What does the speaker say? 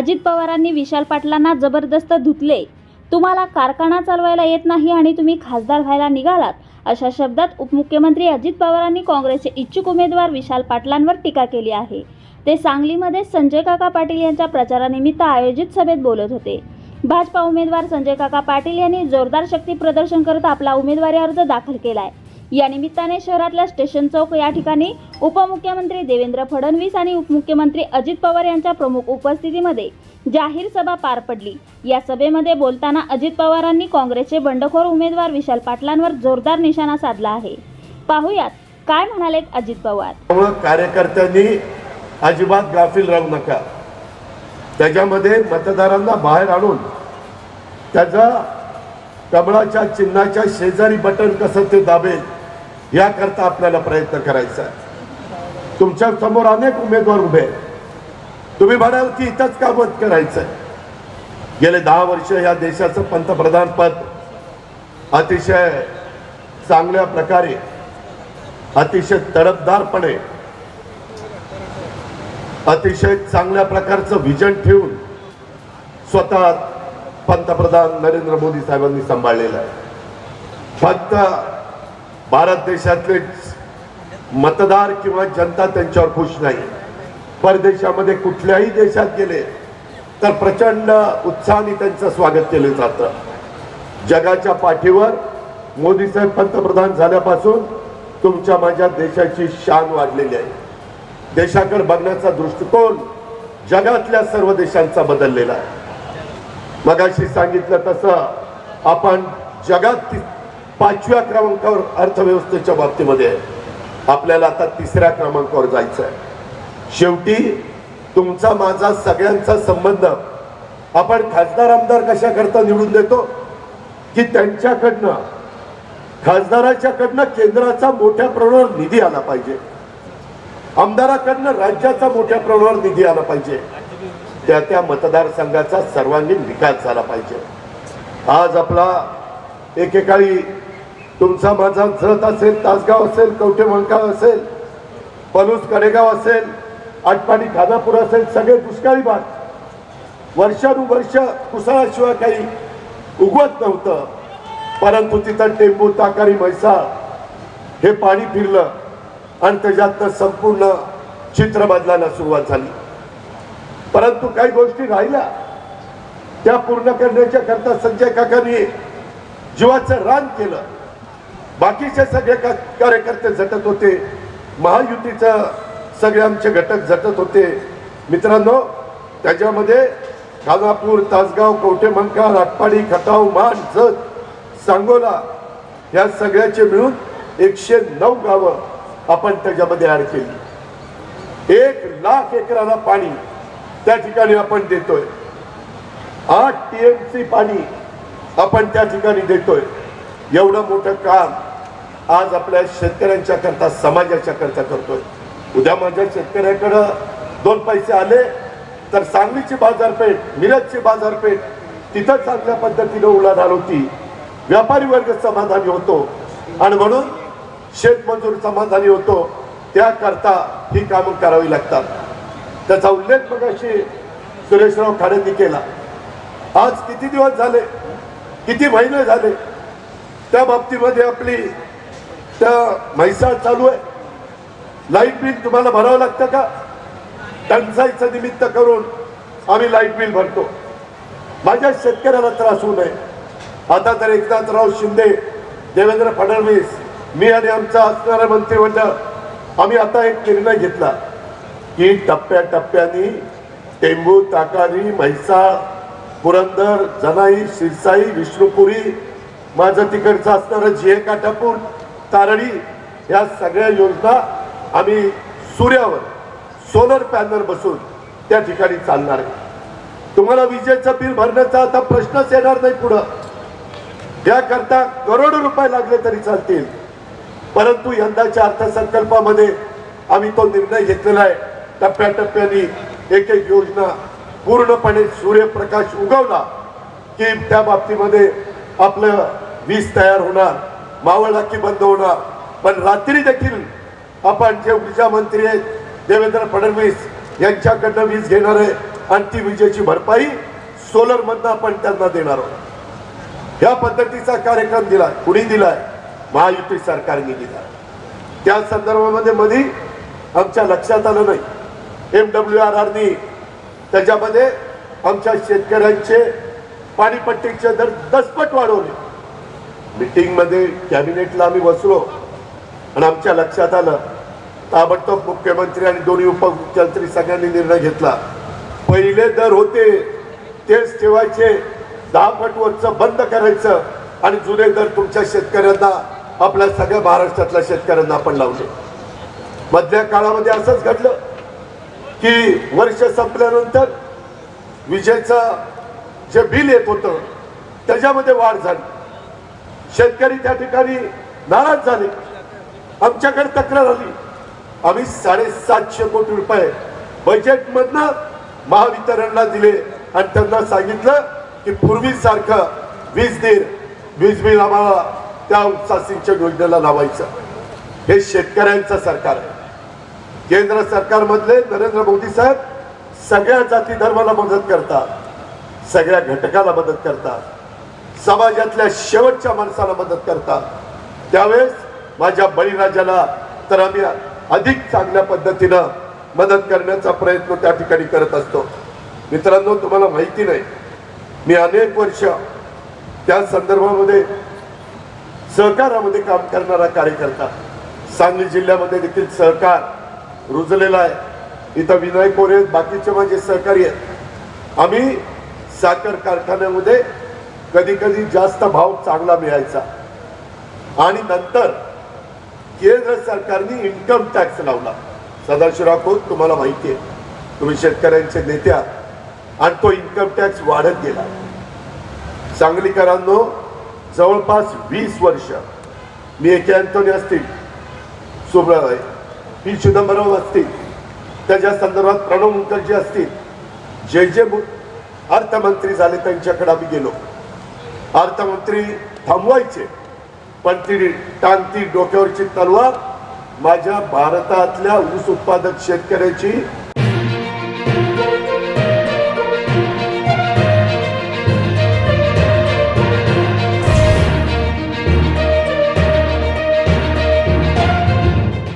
अजित पवारांनी विशाल पाटलांना जबरदस्त धुतले. तुम्हाला कारखाना चालवायला येत नाही आणि तुम्ही खासदार व्हायला निघालात अशा शब्दात उपमुख्यमंत्री अजित पवारांनी काँग्रेसचे इच्छुक उमेदवार विशाल पाटलांवर टीका केली आहे. ते सांगलीमध्ये संजय काका पाटील यांच्या प्रचारानिमित्त आयोजित सभेत बोलत होते. भाजपा उमेदवार संजय काका पाटील यांनी जोरदार शक्ती प्रदर्शन करत आपला उमेदवारी अर्ज दाखल केला आहे या निमित्ताने शहरातल्या स्टेशन चौक या ठिकाणी उपमुख्यमंत्री देवेंद्र फडणवीस आणि उपमुख्यमंत्री अजित पवार यांच्या प्रमुख उपस्थितीमध्ये जाहीर सभा पार पडली. या सभेमध्ये बोलताना अजित पवारांनी काँग्रेसचे बंडखोर उमेदवार विशाल पाटलांवर जोरदार निशाणा साधला आहे. पाहुयात काय म्हणाले अजित पवार? कार्यकर्त्यांनी अजिबात गाफील राहू नका. त्याच्यामध्ये मतदारांना बाहेर आणून त्याचा कमळाच्या चिन्हाच्या शेजारी बटन कसं ते दाबेल याकरता आपल्याला प्रयत्न करायचा आहे. तुमच्यासमोर अनेक उमेदवार उभे आहेत. तुम्ही म्हणाल की इथंच का मत करायचं गेले दहा वर्ष या देशाचं पंतप्रधान पद अतिशय चांगल्या प्रकारे अतिशय तडफदारपणे अतिशय चांगल्या प्रकारचं विजन ठेवून स्वतः पंतप्रधान नरेंद्र मोदी साहेबांनी सांभाळलेलं आहे. फक्त भारत देशातले मतदार किंवा जनता त्यांच्यावर खुश नाही. परदेशामध्ये कुठल्याही देशात गेले तर प्रचंड उत्साहाने त्यांचं स्वागत केलं जातं. जगाच्या पाठीवर मोदी साहेब पंतप्रधान झाल्यापासून तुमच्या माझ्या देशाची शान वाढलेली आहे. देशाकडे बघण्याचा दृष्टिकोन जगातल्या सर्व देशांचा बदललेला आहे. मगाशी सांगितलं तसं आपण जगात पाचव्या क्रमांकावर अर्थव्यवस्थेच्या बाबतीमध्ये आहे. आपल्याला आता तिसऱ्या क्रमांकावर जायचं आहे शेवटी तुमचा माझा सगळ्यांचा संबंध आपण खासदार आमदार कशाकरता निवडून देतो? की त्यांच्याकडनं खासदाराच्याकडनं केंद्राचा मोठ्या प्रमाणावर निधी आला पाहिजे? आमदाराकडनं राज्याचा मोठ्या प्रमाणावर निधी आला पाहिजे? त्या त्या मतदारसंघाचा सर्वांगीण विकास झाला पाहिजे. आज आपला एकेकाळी तुमचा माझा जत असेल तासगाव असेल कवठे मंकाळ असेल पलूस कडेगाव असेल आटपाडी खानापूर असेल सगळे दुष्काळी भाग वर्षानुवर्ष कुसळाशिवाय काही उगवत नव्हतं. परंतु तिथं टेंबू ताकारी म्हैसाळ हे पाणी फिरलं आणि त्याच्यातनं संपूर्ण चित्र बदलायला सुरुवात झाली. परंतु काही गोष्टी राहिल्या. त्या पूर्ण करण्याच्या करता संजय काकांनी जीवाचं रान केलं. बाकीचे सगळे का- कार्यकर्ते झटत होते. महायुतीचं सगळे आमचे घटक झटत होते. मित्रांनो त्याच्यामध्ये खानापूर तासगाव कवठे मंकाळ आटपाडी खटाव मान जत सांगोला या सगळ्याचे मिळून एकशे नऊ गावं आपण त्याच्यामध्ये ऍड केली. एक लाख एकराला पाणी त्या ठिकाणी आपण देतोय. आठ टीएमसी पाणी आपण त्या ठिकाणी देतोय. एवढं मोठं काम आज आपल्या शेतकऱ्यांच्या करता समाजाच्या करता करतोय. उद्या माझ्या शेतकऱ्याकडं दोन पैसे आले तर सांगलीची बाजारपेठ मिरजची बाजारपेठ तिथं चांगल्या पद्धतीने उलाढाल होती. व्यापारी वर्ग समाधानी होतो. आणि म्हणून शेतमजूर समाधानी होतो. त्याकरता ही कामं करावी लागतात. त्याचा उल्लेख मगाशी सुरेशराव खाडेंनी केला. आज किती दिवस झाले? किती महिने झाले? त्या बाबतीमध्ये आपली त्या म्हैसाळ चालू आहे. लाइट बिल तुम्हाला भरावं लागतं का? टंचाईचं निमित्त करून आम्ही लाइट बिल भरतो. माझ्या शेतकऱ्याला त्रास होऊ नये. आता तर एकनाथराव शिंदे देवेंद्र फडणवीस मी आणि आमचा असणारं मंत्रिमंडळ आम्ही आता एक निर्णय घेतला की टप्प्याटप्प्याने टेंबू ताकारी म्हैसाळ पुरंदर जनाई शिरसाई विष्णुपुरी माझं तिकडचं असणारं जिहे काठापूर तारळी या सगळ्या योजना आम्ही सूर्यावर सोलर पॅनल बसून त्या ठिकाणी चालणार आहे. तुम्हाला विजेचं बिल भरण्याचा आता प्रश्नच येणार नाही पुढं. त्याकरता करोडो रुपये लागले तरी चालतील. परंतु यंदाच्या अर्थसंकल्पामध्ये आम्ही तो निर्णय घेतलेला आहे. टप्प्याटप्प्याने एक एक योजना पूर्णपणे सूर्यप्रकाश उगवला की त्या बाबतीमध्ये आपलं वीज तयार होणार. मावळ नक्की बंद होणार. पण रात्री देखील आपण जे ऊर्जा मंत्री आहेत देवेंद्र फडणवीस यांच्याकडनं वीज घेणार आहे आणि ती विजेची भरपाई सोलरमधनं आपण त्यांना देणार आहोत. ह्या पद्धतीचा कार्यक्रम दिला कुणी दिलाय? महायुती सरकारने दिला त्या संदर्भामध्ये मधी आमच्या लक्षात आलं नाही. एम डब्ल्यू आर आरनी त्याच्यामध्ये आमच्या शेतकऱ्यांचे पाणीपट्टीचे दर दसपट वाढवले. मिटिंगमध्ये कॅबिनेटला आम्ही बसलो. आणि आमच्या लक्षात आलं ताबडतोब मुख्यमंत्री आणि दोन्ही उपमुख्यमंत्री सगळ्यांनी निर्णय घेतला. पहिले दर होते तेच ठेवायचे दहा फट वरचं बंद करायचं आणि जुने दर तुमच्या शेतकऱ्यांना आपल्या सगळ्या महाराष्ट्रातल्या शेतकऱ्यांना आपण लावले. मधल्या काळामध्ये असंच घडलं की वर्ष संपल्यानंतर विजेचं जे बिल येत होतं त्याच्यामध्ये वाढ झाली. शेतकरी त्या ठिकाणी नाराज झाले. आमच्याकडे तक्रार आली. आम्ही साडेसातशे कोटी रुपये बजेटमधनं महावितरणला दिले. आणि त्यांना सांगितलं की पूर्वीसारखं वीज दीर वीज बिल आम्हाला त्या उपसा सिंचन योजनेला लावायचं. हे शेतकऱ्यांचं सरकार आहे. केंद्र सरकारमधले नरेंद्र मोदी साहेब सगळ्या जाती धर्माला मदत करतात. सगळ्या घटकाला मदत करतात. समाजातल्या शेवटच्या माणसाला मदत करतात. त्यावेळेस माझ्या बळीराजाला तर आम्ही अधिक चांगल्या पद्धतीनं मदत करण्याचा प्रयत्न त्या ठिकाणी करत असतो. मित्रांनो तुम्हाला माहिती नाही मी अनेक वर्ष त्या संदर्भामध्ये सहकारामध्ये काम करणारा कार्यकर्ता. सांगली जिल्ह्यामध्ये देखील सहकार रुजलेला आहे. इथं विनायक कोरे आहेत, बाकीचे माझे सहकारी आहेत. आम्ही साखर कारखान्यामध्ये कधी कधी जास्त भाव चांगला मिळायचा. आणि नंतर केंद्र सरकारने इन्कम टॅक्स लावला. सदाशिवराव खोत तुम्हाला माहिती आहे. तुम्ही शेतकऱ्यांचे नेते आणि तो इन्कम टॅक्स वाढत गेला. सांगलीकरांनो जवळपास वीस वर्ष मी एके अँटोनी असतील सुब्रा पी चिदंबरम असतील त्याच्या संदर्भात प्रणव मुखर्जी असतील जे जे मु- अर्थमंत्री झाले त्यांच्याकडे आम्ही गेलो. अर्थमंत्री थांबवायचे. पण ती टांगती डोक्यावरची तलवार माझ्या भारतातल्या ऊस उत्पादक शेतकऱ्याची